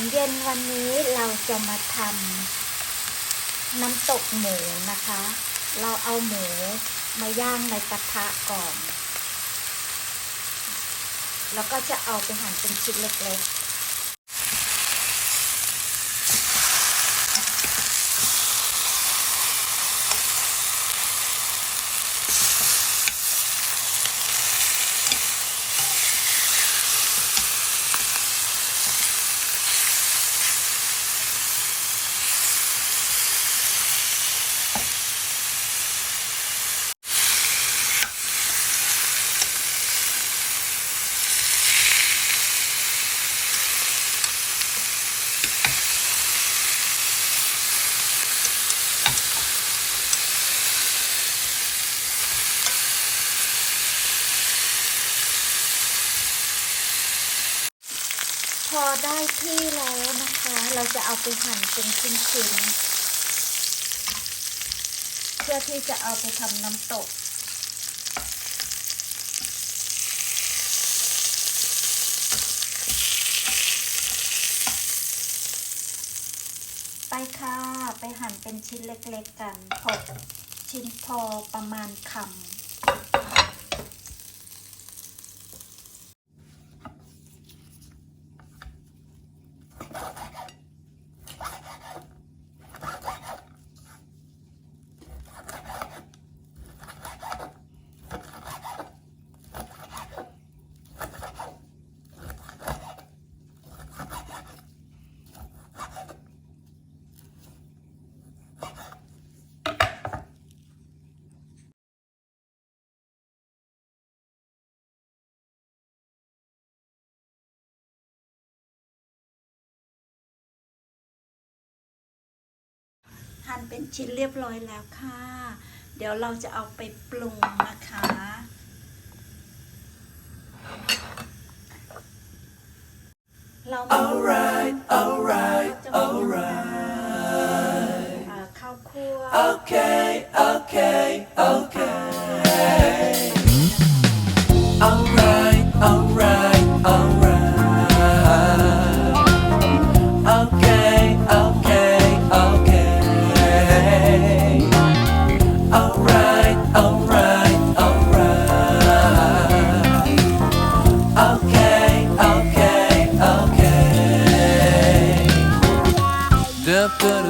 ารเย็นวันนี้เราจะมาทำน้ำตกหมูนะคะ เราเอาหมูมาย่างในกระทะก่อน แล้วก็จะเอาไปหั่นเป็นชิ้นเล็กๆ พอได้ที่แล้วนะคะ เราจะเอาไปหั่นเป็นชิ้นๆ เพื่อที่จะเอาไปทำน้ำตก ไปค่ะ ไปหั่นเป็นชิ้นเล็กๆกันหกชิ้นพอประมาณคำ หั่นเป็นชิ้นเรียบร้อยแล้วค่ะ เดี๋ยวเราจะเอาไปปรุงนะคะ เรามา Alright, alright,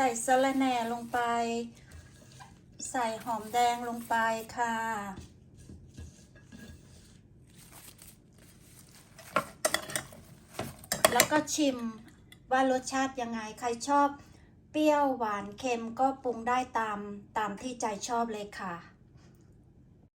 ใส่สะระแหน่ลงไป ใส่หอมแดงลงไปค่ะ แล้วก็ชิมว่ารสชาติยังไง ใครชอบเปรี้ยวหวานเค็มก็ปรุงได้ตามตามที่ใจชอบเลยค่ะ